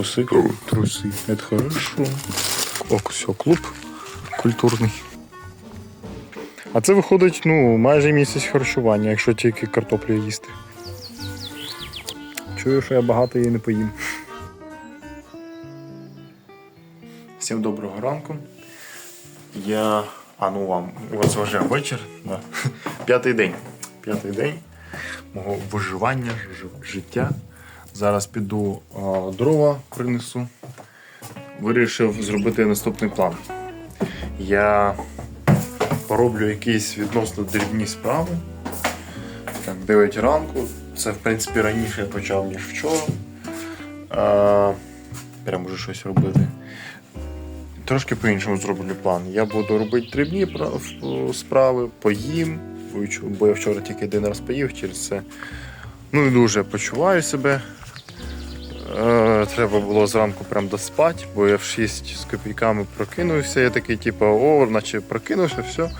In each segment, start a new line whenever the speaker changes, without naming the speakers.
труси. Труси. Это хорошо. О, все, клуб культурний. А це виходить, ну, майже місяць харчування, якщо тільки картоплю їсти. Чую, що я багато її не поїм. Всім доброго ранку. Я. А ну вам, у вас вже вечір. Да. П'ятий день. П'ятий день мого виживання, життя. Зараз піду а, дрова принесу. Вирішив зробити наступний план. Я пороблю якісь відносно дрібні справи. Так, 9 ранку. Це, в принципі, раніше я почав, ніж вчора. А, прям уже щось робити. Трошки по-іншому зроблю план. Я буду робити дрібні справи, поїм, бо я вчора тільки один раз поїв через це. Ну і дуже почуваю себе. Е, треба було зранку прям доспати, бо я в 6 з копійками прокинувся. Я такий, типу, о, наче прокинувся, все.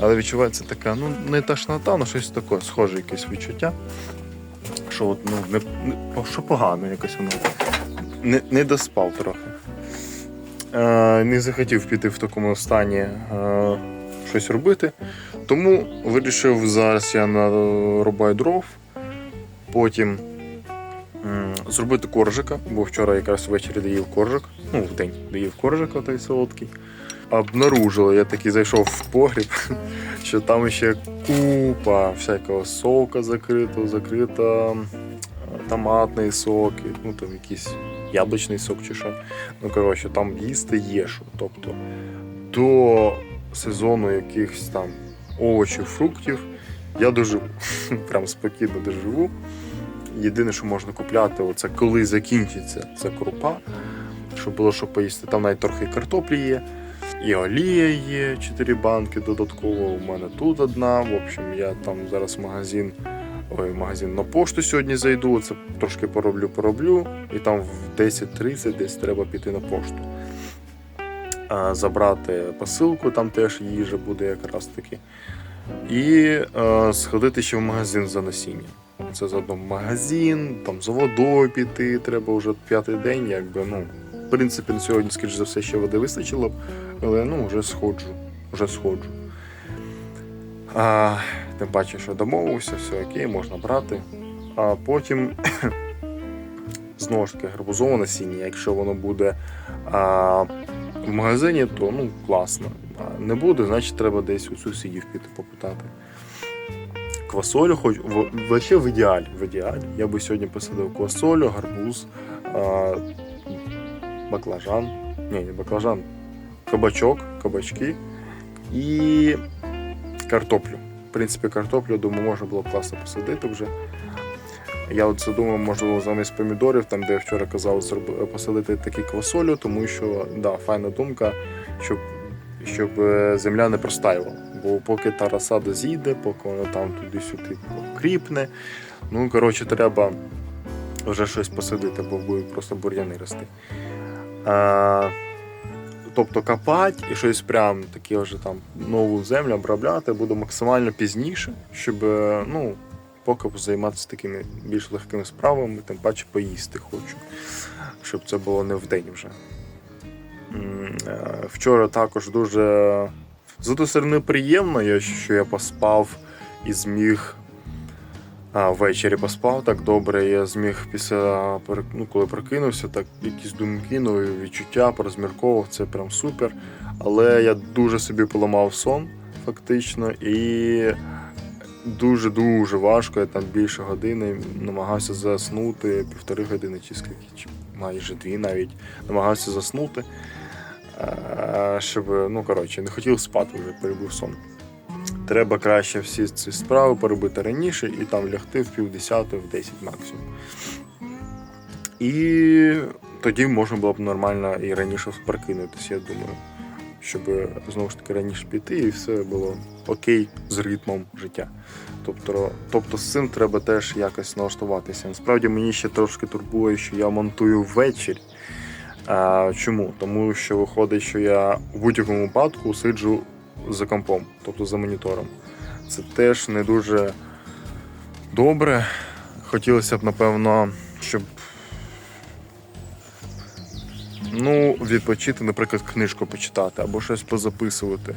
Але відчувається така, ну, не тошнота, але щось таке, схоже якесь відчуття. Що от, ну, не, не, що погано якось воно. Не, не доспав трохи. Е, не захотів піти в такому стані е, щось робити. Тому вирішив зараз я нарубаю дров, потім зробити коржика, бо вчора якраз ввечері доїв коржик, ну в день доїв коржика той солодкий. Обнаружили, я таки зайшов в погріб, що там ще купа всякого сока закрито, закрита томатний сок, ну там якийсь яблучний сок чи що. Ну коротше, там їсти є що. Тобто до сезону якихось там овочів, фруктів я доживу. Прям спокійно доживу. Єдине, що можна купляти, це коли закінчиться ця крупа, щоб було що поїсти. Там навіть трохи картоплі є, і олія є, 4 банки додатково. У мене тут одна. В общем, я там зараз магазин. Ой, магазин на пошту сьогодні зайду, це трошки пороблю, пороблю, і там в 10.30 десь треба піти на пошту. А, забрати посилку, там теж їжа буде якраз таки. І е, сходити ще в магазин за насіння. Це заодно магазин, там за водою піти, треба вже п'ятий день, якби, ну, в принципі, на сьогодні, скоріш за все, ще води вистачило б, але ну, вже сходжу, вже сходжу. А, тим паче, що домовився, все окей, можна брати. А потім знову ж таки гарбузове насіння, якщо воно буде а, в магазині, то ну класно. А не буде, значить треба десь у сусідів піти попитати. Квасолю, хоч вообще в ідеалі, в ідеалі. Я би сьогодні посадив квасолю, гарбуз, а, баклажан. Ні, не баклажан, кабачок, кабачки і картоплю. В принципі, картоплю, думаю, можна було б класно посадити вже. Я от це думав, можливо, замість помідорів, там, де я вчора казав, посадити такі квасолю, тому що да, файна думка, щоб, щоб е, земля не простаювала. Бо поки та розсада зійде, поки вона там туди-сюди кріпне, ну коротше, треба вже щось посадити, бо будуть просто бур'яни рости. А, тобто копати і щось прям таке вже там нову землю обробляти буду максимально пізніше, щоб е, ну, поки займатися такими більш легкими справами, тим паче поїсти хочу, щоб це було не вдень вже. Е, Вчора також дуже з однієї сторони приємно, що я поспав і зміг. А, ввечері поспав так добре. Я зміг після ну, коли прокинувся, так якісь думки, нові відчуття, порозмірковував, це прям супер. Але я дуже собі поламав сон, фактично, і дуже-дуже важко. Я там більше години намагався заснути, півтори години чи скільки, чи майже дві навіть намагався заснути. Е, Щоб, ну коротше, не хотів спати вже, перебув сон. Треба краще всі ці справи поробити раніше і там лягти в півдесяти, в 10 максимум. І тоді можна було б нормально і раніше прокинутися, я думаю. Щоб знову ж таки раніше піти і все було окей з ритмом життя. Тобто, тобто з цим треба теж якось налаштуватися. Насправді мені ще трошки турбує, що я монтую ввечері. Чому? Тому що виходить, що я в будь-якому випадку сиджу за компом, тобто за монітором. Це теж не дуже добре. Хотілося б, напевно, щоб Ну, відпочити, наприклад, книжку почитати або щось позаписувати,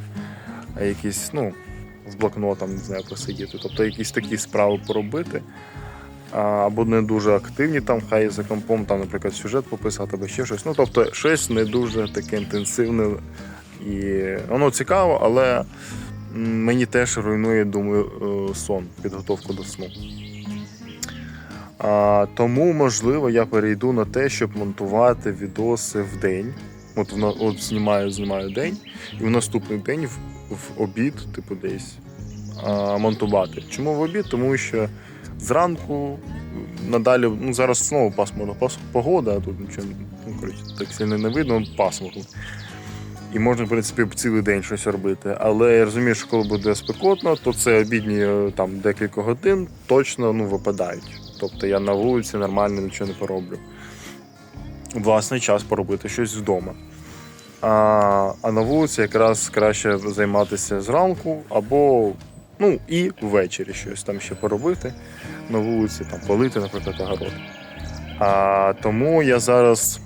а якісь, ну, з блокнотом, не знаю, посидіти. Тобто якісь такі справи поробити. Або не дуже активні, там, хай за компом, там, наприклад, сюжет пописати або ще щось. Ну, тобто, щось не дуже таке інтенсивне і воно цікаво, але мені теж руйнує, думаю, е, сон, підготовку до сну. А, тому, можливо, я перейду на те, щоб монтувати відоси в день. От, от знімаю, знімаю день, і в наступний день в, в обід, типу, десь а, монтувати. Чому в обід? Тому що зранку надалі, ну зараз знову пасмурна погода, а тут нічого ну, коротше, так сильно не видно, пасмурно. І можна, в принципі, цілий день щось робити. Але я розумію, що коли буде спекотно, то це обідні е, там декілька годин точно ну, випадають. Тобто я на вулиці нормально нічого не пороблю. Власний час поробити щось вдома. А, а на вулиці якраз краще займатися зранку або ну, і ввечері щось там ще поробити на вулиці, там полити, наприклад, огород. А, тому я зараз,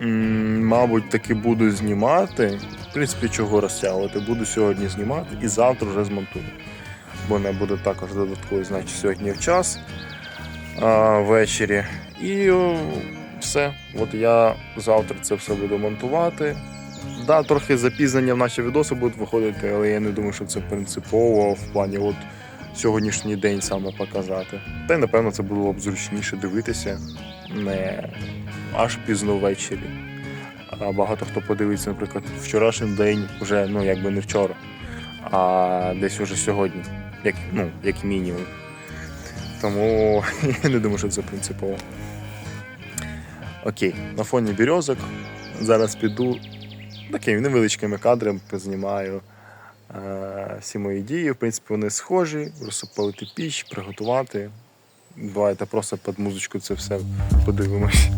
мабуть, таки буду знімати. В принципі, чого розтягувати. Буду сьогодні знімати і завтра вже змонтую. Бо не буде також додатковий, значить, сьогодні в час а, ввечері. І все. От я завтра це все буду монтувати. Да, трохи запізнення в наші відоси будуть виходити, але я не думаю, що це принципово в плані от сьогоднішній день саме показати. Та й напевно це було б зручніше дивитися не аж пізно ввечері. А багато хто подивиться, наприклад, вчорашній день вже ну якби не вчора, а десь уже сьогодні, як, ну, як мінімум. Тому я не думаю, що це принципово. Окей, на фоні березок зараз піду такими невеличкими кадрами познімаю е, всі мої дії. В принципі, вони схожі, розсопалити піч, приготувати. Давайте просто під музичку це все подивимось.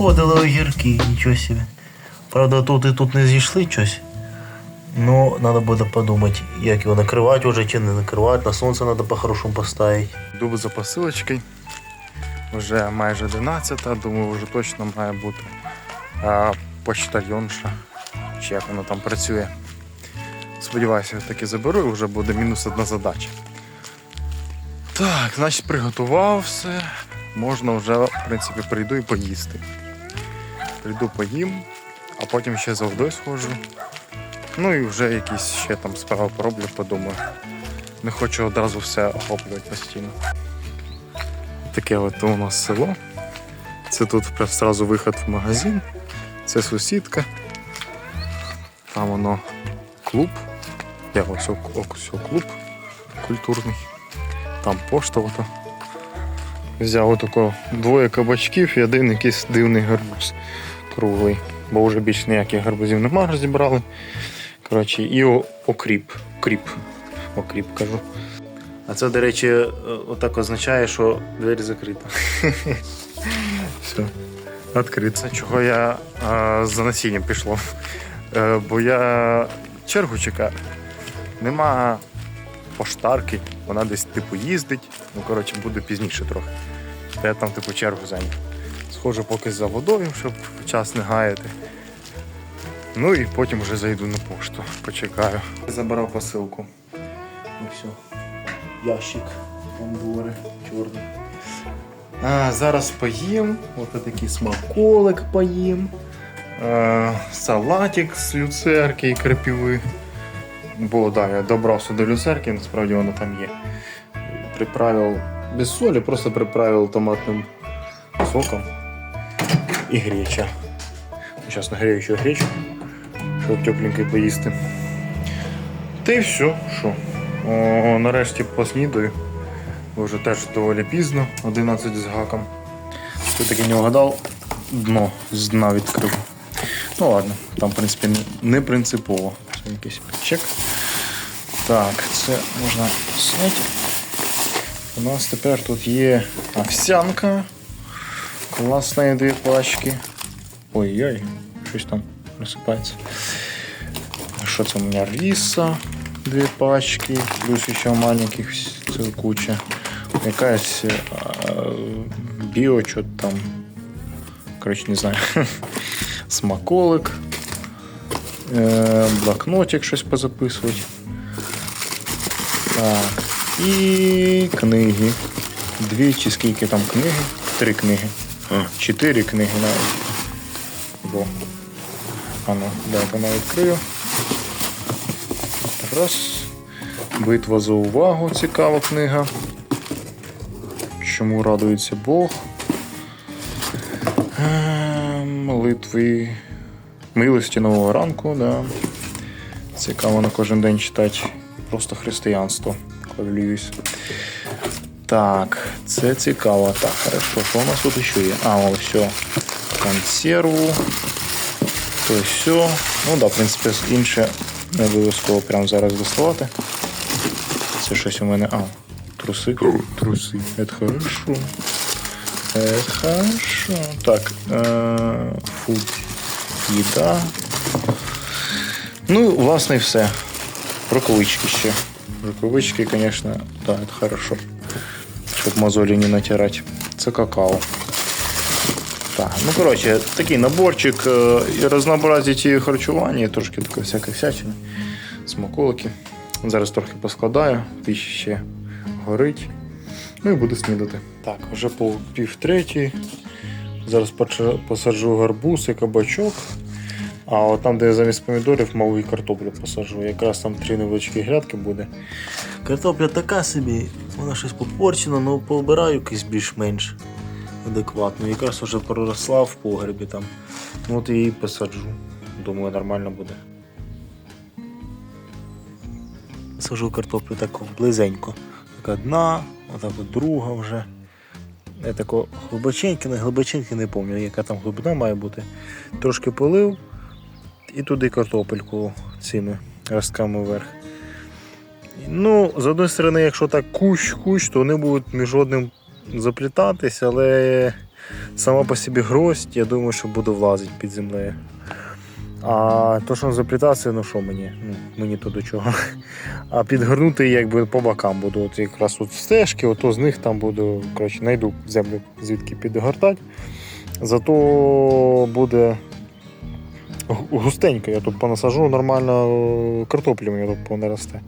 Посходили огірки, нічого собі. Правда, тут і тут не зійшли щось. Ну, треба буде подумати, як його накривати вже чи не накривати. На сонце треба по-хорошому поставити.
Йду за посилочкою. Вже майже 11, думаю, вже точно має бути а, почтальйонша, чи як воно там працює. Сподіваюся, я таки заберу і вже буде мінус одна задача. Так, значить приготував все. Можна вже, в принципі, прийду і поїсти. Прийду поїм, а потім ще за водою схожу. Ну і вже якісь ще там справи пороблю, подумаю. Не хочу одразу все охоплювати постійно. Таке от у нас село. Це тут одразу виход в магазин. Це сусідка. Там воно клуб. Я ось ось клуб культурний. Там пошта ото. Взяв отако двоє кабачків і один якийсь дивний гарбуз круглий. Бо вже більш ніяких гарбузів нема, розібрали. Коротше, і о- окріп. Кріп. Окріп кажу.
А це, до речі, е, отак означає, що двері закрита.
Все. Відкрито. Чого я а, за насінням пішло? Е, бо я чергу чекаю. Нема поштарки, вона десь типу їздить. Ну, коротше, буде пізніше трохи. Та я там, типу, чергу зайняв. Схожу поки за водою, щоб час не гаяти. Ну і потім вже зайду на пошту. Почекаю. Забирав посилку.
Ну все. Ящик. Бомбори, чорний.
А, зараз поїм. Ось такий смаколик поїм. А, салатик з люцерки і крапіви. Бо да, я добрався до люцерки, насправді воно там є. Приправив без солі, просто приправив томатним соком і греча. Зараз нагрію ще гречку, щоб тепленький поїсти. Та й все, що. О, нарешті поснідаю. Бо Вже теж доволі пізно, 11 з гаком. Хто таки не вгадав, дно з дна відкрив. Ну ладно, там, в принципі, не- принципово. Якийсь чек. Так, це можна зняти. У нас тепер тут є овсянка. Класні дві пачки. Ой-ой, щось там розсипається. Що це у мене риса? Дві пачки, плюс ще маленьких ціла куча. Якась е, біо, що там. Коротше, не знаю. Смаколик. Е, блокнотик щось позаписувати. Так. І книги. Дві чи скільки там книги? Три книги. Чотири книги навіть. Бо. А ну, я відкрию. Раз. Битва за увагу. Цікава книга. Чому радується Бог? Е, Молитви милості нового ранку, да. Цікаво на кожен день читати. Просто християнство. Хвалююсь. Так, це цікаво. Так, хорошо. Що у нас тут ще є? А, ось все. Консерву. То все. Ну да, в принципі, інше не обов'язково прямо зараз доставати. Це щось у мене. А, труси. Труси. Це хорошо. Це хорошо. Так. Е- фуд. Їда. Ну, власне, і все. Рукавички ще. Рукавички, звісно, да, це хорошо. Щоб мозолі не натирати. Це какао. Так, ну коротше, такий наборчик і разнообразить харчування, трошки таке всяке всячини. Смаколики. Зараз трохи поскладаю, ти ще горить. Ну і буду снідати. Так, вже пів третій. Зараз посаджу гарбуз і кабачок. А от там, де я замість помідорів, малу і картоплю посаджу. Якраз там три невеличкі грядки буде.
Картопля така собі, вона щось попорчена, але пообираю якийсь більш-менш адекватно. Якраз вже проросла в погребі там. Ну от її посаджу. Думаю, нормально буде. Сажу картоплю так близенько. Так одна, отак от друга вже. Я тако глибоченьки, не глибоченьки не пам'ятаю, яка там глибина має бути. Трошки полив і туди картопельку цими ростками вверх. Ну, з одної сторони, якщо так кущ-кущ, то вони будуть між одним заплітатись, але сама по собі гроздь, я думаю, що буду влазити під землею. А то, що заплітатися, ну що мені? Ну, мені то до чого. А підгорнути якби по бокам буду. От якраз от стежки, ото з них там буду, коротше, знайду землю, звідки підгортати. Зато буде густенько. Я тут понасажу нормально е, картоплю мені тут понаросте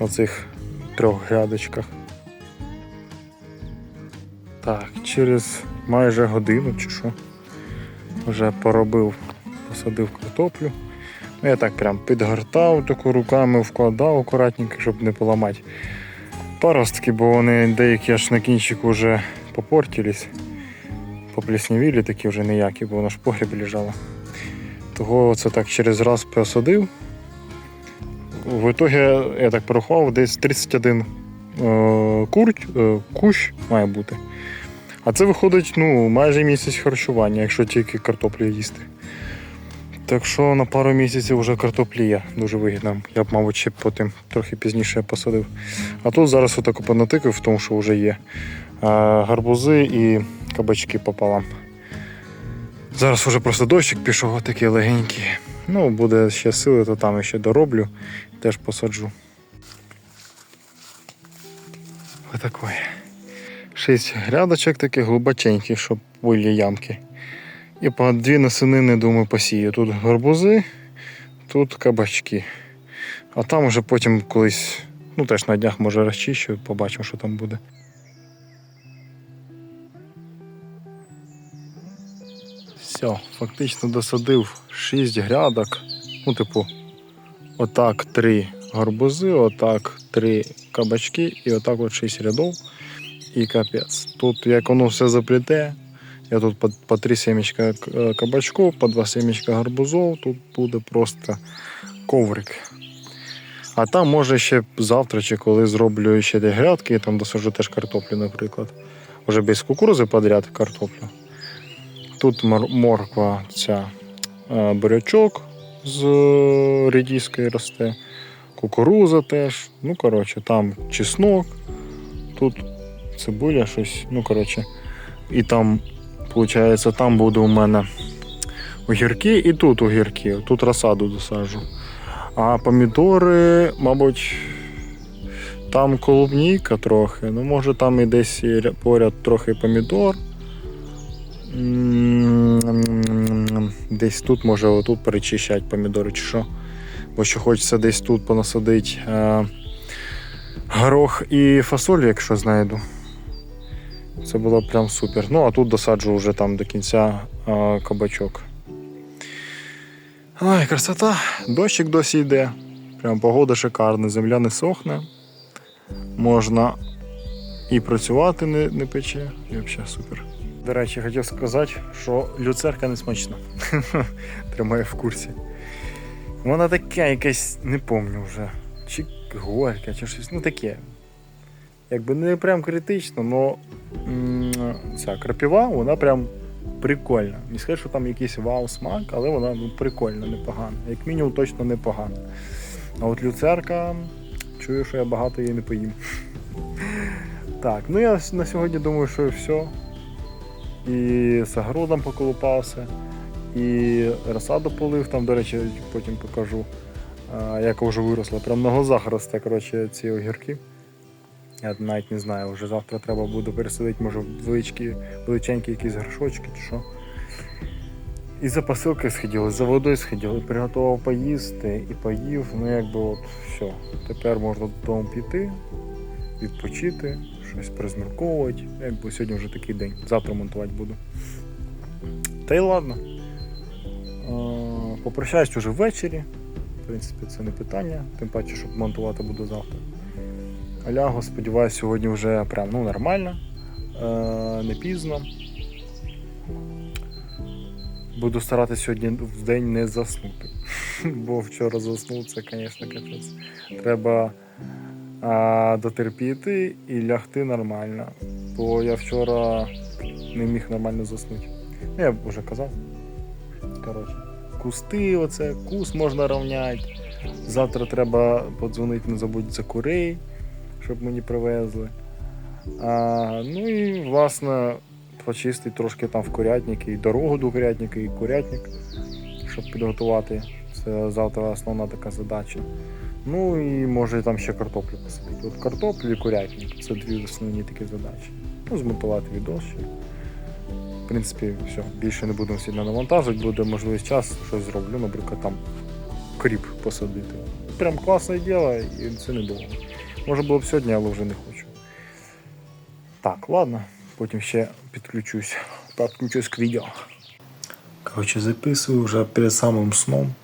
на цих трьох грядочках. Так, через майже годину чи що вже поробив, посадив картоплю. Ну, я так прям підгортав, таку руками вкладав акуратненько, щоб не поламати паростки, бо вони деякі аж на кінчику вже попортились, попліснявілі такі вже ніякі, бо воно ж в погрібі лежало. Того це так через раз посадив. В итоге, я так порахував, десь 31 е, курч, е, кущ має бути. А це виходить ну, майже місяць харчування, якщо тільки картоплю їсти. Так що на пару місяців вже картоплі є дуже вигідно. Я б, мабуть, ще потім трохи пізніше посадив. А тут зараз отако понатикав в тому, що вже є е, гарбузи і кабачки пополам. Зараз вже просто дощик пішов, такий легенький. Ну, буде ще сили, то там ще дороблю, теж посаджу. Отакой. Шість грядочок таких глибоченьких, щоб були ямки. І по дві насинини, думаю, посію. Тут гарбузи, тут кабачки. А там уже потім колись, ну теж на днях може розчищу, побачимо, що там буде. Все, фактично досадив 6 грядок. Ну, типу, отак три гарбузи, отак три кабачки і отак от 6 рядов. І капець. Тут як воно все запліте, я тут по, по три семечка е, кабачков, по два семечка гарбузов, тут буде просто коврик. А там може ще завтра чи коли зроблю ще ті грядки, там досаджу теж картоплю, наприклад. Уже без кукурузи подряд картоплю. Тут мор- морква ця е, бурячок з е, росте, кукуруза теж. Ну, коротше, там чеснок, тут цибуля щось. Ну, коротше, і там, виходить, там буде у мене огірки і тут огірки. Тут розсаду досаджу. А помідори, мабуть, там колубніка трохи. Ну, може, там і десь поряд трохи помідор. Десь тут, може, отут перечищать помідори чи що. Бо що хочеться десь тут понасадити е, горох і фасоль, якщо знайду. Це було прям супер. Ну, а тут досаджу вже там до кінця е, кабачок. Ай, красота. Дощик досі йде. Прям погода шикарна, земля не сохне. Можна і працювати не, не пече. І взагалі супер. До речі, хотів сказати, що люцерка не смачна. Тримаю в курсі. Вона таке якесь, не пам'ятаю вже. Чи горька, чи щось. Ну таке. Якби не прям критично, але ця крапіва, вона прям прикольна. Не сказати, що там якийсь вау смак, але вона ну, прикольна, непогана. Як мінімум точно непогана. А от люцерка, чую, що я багато її не поїм. Так, ну я на сьогодні думаю, що все. І з огородом поколупався, і розсаду полив, там, до речі, потім покажу, а, як вже виросла. Прям на глазах росте коротше, ці огірки. Я навіть не знаю, вже завтра треба буде пересадити, може, величкі, величенькі якісь горшочки чи що. І за посилки сходили, за водою сходили, приготував поїсти і поїв. Ну якби от все. Тепер можна додому піти, відпочити, щось призмірковувати. Якби сьогодні вже такий день. Завтра монтувати буду. Та й ладно. Попрощаюсь уже ввечері. В принципі, це не питання, тим паче, щоб монтувати буду завтра. Лягу, сподіваюся, сьогодні вже прям ну, нормально, е, не пізно. Буду старатися сьогодні в день не заснути. Бо вчора заснув, це, звісно, капець. Треба дотерпіти і лягти нормально. Бо я вчора не міг нормально заснути. Ну, я вже казав. Коротше, кусти, оце, кус можна рівняти. Завтра треба подзвонити, не забудь за курей, щоб мені привезли. А, ну і власне
почистити трошки там в курятник, і дорогу до курятника, і курятник, щоб підготувати. Це завтра основна така задача. Ну і може там ще картоплю посадити. От картоплю і курятник це дві основні такі задачі. Ну, змонтувати відос ще. В принципі, все, більше не будемо сильно навантажувати, буде можливість час, щось зроблю, наприклад, там кріп посадити. Прям класне діло, і це не було. Може було б сьогодні, але вже не хочу. Так, ладно, потім ще підключусь. Підключусь к відео.
Коротше, записую вже перед самим сном.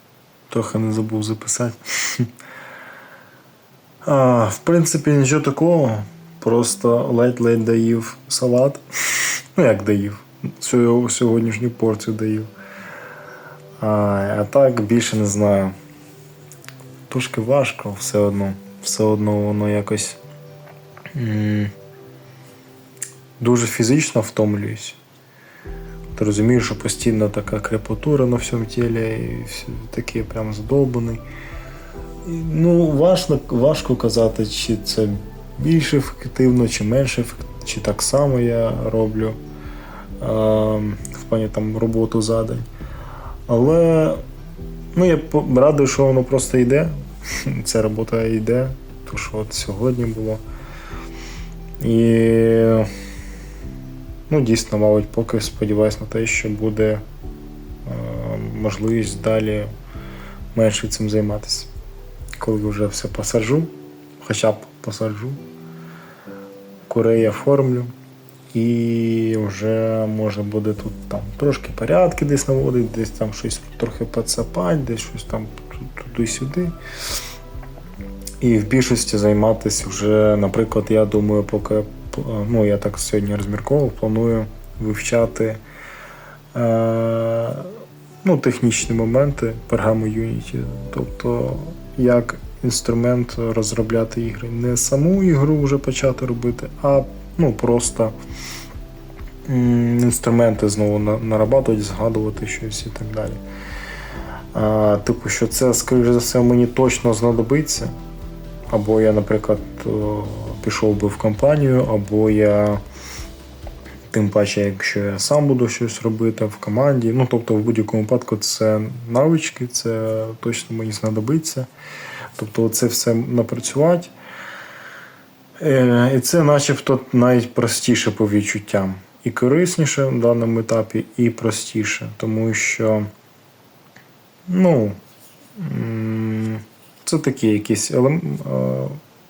Трохи не забув записати. А, в принципі, нічого такого. Просто ледь-ледь доїв салат. Ну, як доїв? Сьо- Сьогоднішню порцію доїв. А, а так більше не знаю. Трошки важко все одно. Все одно воно якось. Дуже фізично втомлююсь. Ти розумієш, що постійно така крепатура на всьому тілі, і таке прям задовбаний. Ну, важко, важко казати, чи це більш ефективно, чи менш ефективно, чи так само я роблю е, в плані там роботу за день. Але ну, я радий, що воно просто йде. Ця робота йде, то що от сьогодні було. І Ну, дійсно, мабуть, поки сподіваюся на те, що буде е, можливість далі менше цим займатися. Коли вже все посаджу, хоча б посаджу, курей оформлю, і вже можна буде тут там трошки порядки десь наводити, десь там щось трохи підсапати, десь щось там туди-сюди. І в більшості займатися вже, наприклад, я думаю, поки ну, я так сьогодні розмірковував, планую вивчати е, ну, технічні моменти програми Unity. Тобто, як інструмент розробляти ігри. Не саму ігру вже почати робити, а ну, просто інструменти знову нарабатувати, згадувати щось і так далі. А, типу, що це, скоріш за все, мені точно знадобиться. Або я, наприклад, пішов би в компанію, або я, тим паче, якщо я сам буду щось робити в команді. Ну, тобто, в будь-якому випадку це навички, це точно мені знадобиться. Тобто, це все напрацювати. Е, І це начебто навіть простіше по відчуттям. І корисніше в даному етапі, і простіше, тому що, ну, це такі якісь елем- е,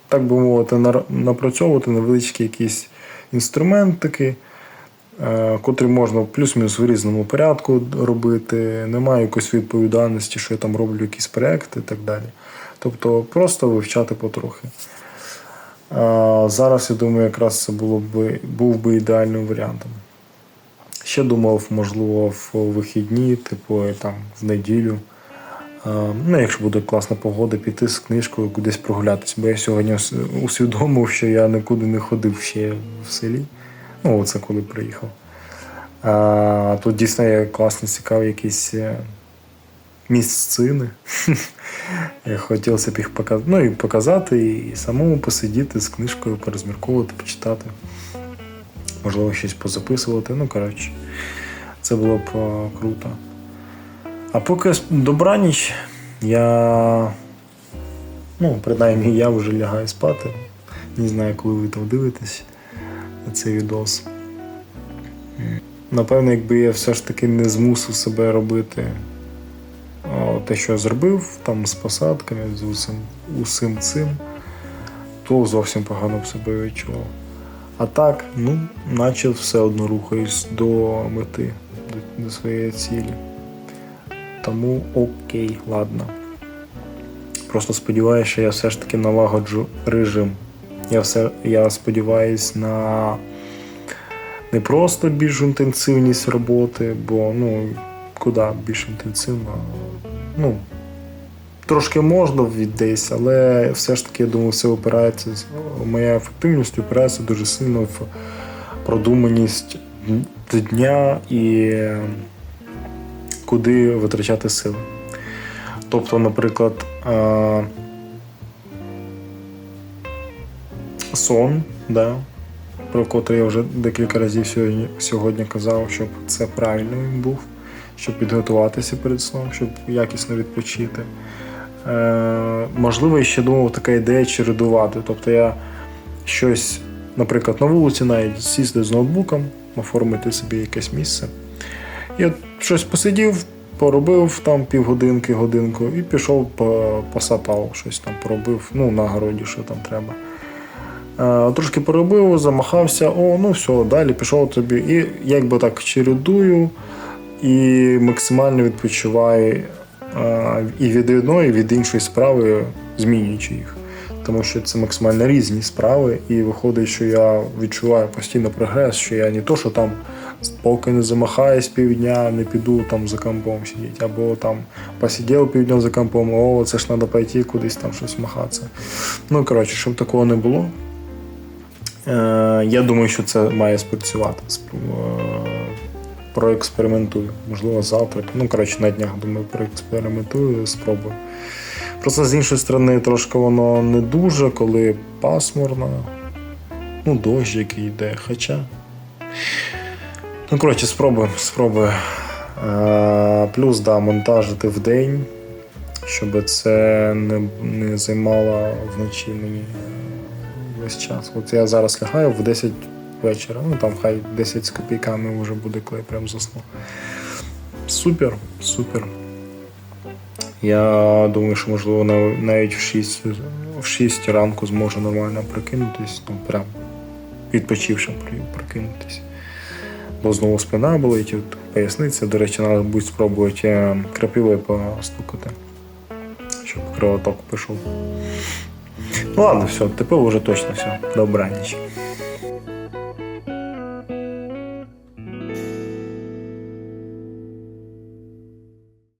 так би мовити, напрацьовувати невеличкий якийсь інструмент е, можна плюс-мінус в різному порядку робити. Немає якоїсь відповідальності, що я там роблю якісь проекти і так далі. Тобто просто вивчати потрохи. А, Зараз я думаю, якраз це було б, був би ідеальним варіантом. Ще думав, можливо, в вихідні, типу там в неділю. А, Ну, якщо буде класна погода, піти з книжкою кудись прогулятися. Бо я сьогодні усвідомив, що я нікуди не ходив ще в селі. Ну, це коли приїхав. А тут дійсно є класні, цікаві якісь е, місцини. Хотілося б їх показати, ну, і показати, і самому посидіти з книжкою, порозмірковувати, почитати. Можливо, щось позаписувати. Ну, коротше, це було б е, круто. А поки добраніч, я. Ну, принаймні, я вже лягаю спати. Не знаю, коли ви там дивитесь цей відос. Напевно, якби я все ж таки не змусив себе робити те, що я зробив, там з посадками, з усім, усім цим, то зовсім погано б себе відчував. А так, ну, наче все одно рухаюсь до мети, до, до своєї цілі. Тому окей, ладно. Просто сподіваюся, що я все ж таки налагоджу режим. Я, все, я сподіваюся на не просто більш інтенсивність роботи, бо ну, куди більш інтенсивно. Ну, трошки можна десь, але все ж таки, я думаю, все опирається. Моя ефективність опирається дуже сильно в продуманість дня і куди витрачати сили. Тобто, наприклад, сон, да, про котрий я вже декілька разів сьогодні, сьогодні казав, щоб це правильно він був, щоб підготуватися перед сном, щоб якісно відпочити. Е, можливо, я ще думав така ідея чередувати. Тобто я щось, наприклад, на вулиці навіть сісти з ноутбуком, оформити собі якесь місце. От щось посидів, поробив там півгодинки, годинку і пішов по- посапав, щось там поробив, ну, на городі, що там треба. Е, Трошки поробив, замахався, о, ну все, далі пішов тобі. І якби так чередую і максимально відпочиваю е, і від одної, і від іншої справи, змінюючи їх. Тому що це максимально різні справи, і виходить, що я відчуваю постійно прогрес, що я не то, що там поки не замахаюсь півдня, не піду там за компом сидіти, або там посидів півдня за компом, о, це ж треба пойти кудись там щось махатися. Ну, коротше, щоб такого не було. Е, я думаю, що це має спрацювати. Е, Проекспериментую. Можливо, завтра. Ну, коротше, на днях думаю, проекспериментую, спробую. Просто з іншої сторони, трошки воно не дуже, коли пасмурно. Ну, дощ який йде, хоча. Ну, коротше, спробуємо, спробую. Е, плюс, да, монтажити в день, щоб це не, не займало вночі мені весь час. От я зараз лягаю в 10 вечора, ну там хай 10 з копійками вже буде, коли я прям засну. Супер, супер. Я думаю, що можливо навіть в 6, в 6 ранку зможу нормально прокинутись, ну прям відпочивши прокинутись. Бо знову спина болить, поясниця. До речі, треба буде спробувати е, крапивою постукати, щоб кровоток пішов. Ну ладно, все, тепер уже точно все. Добраніч.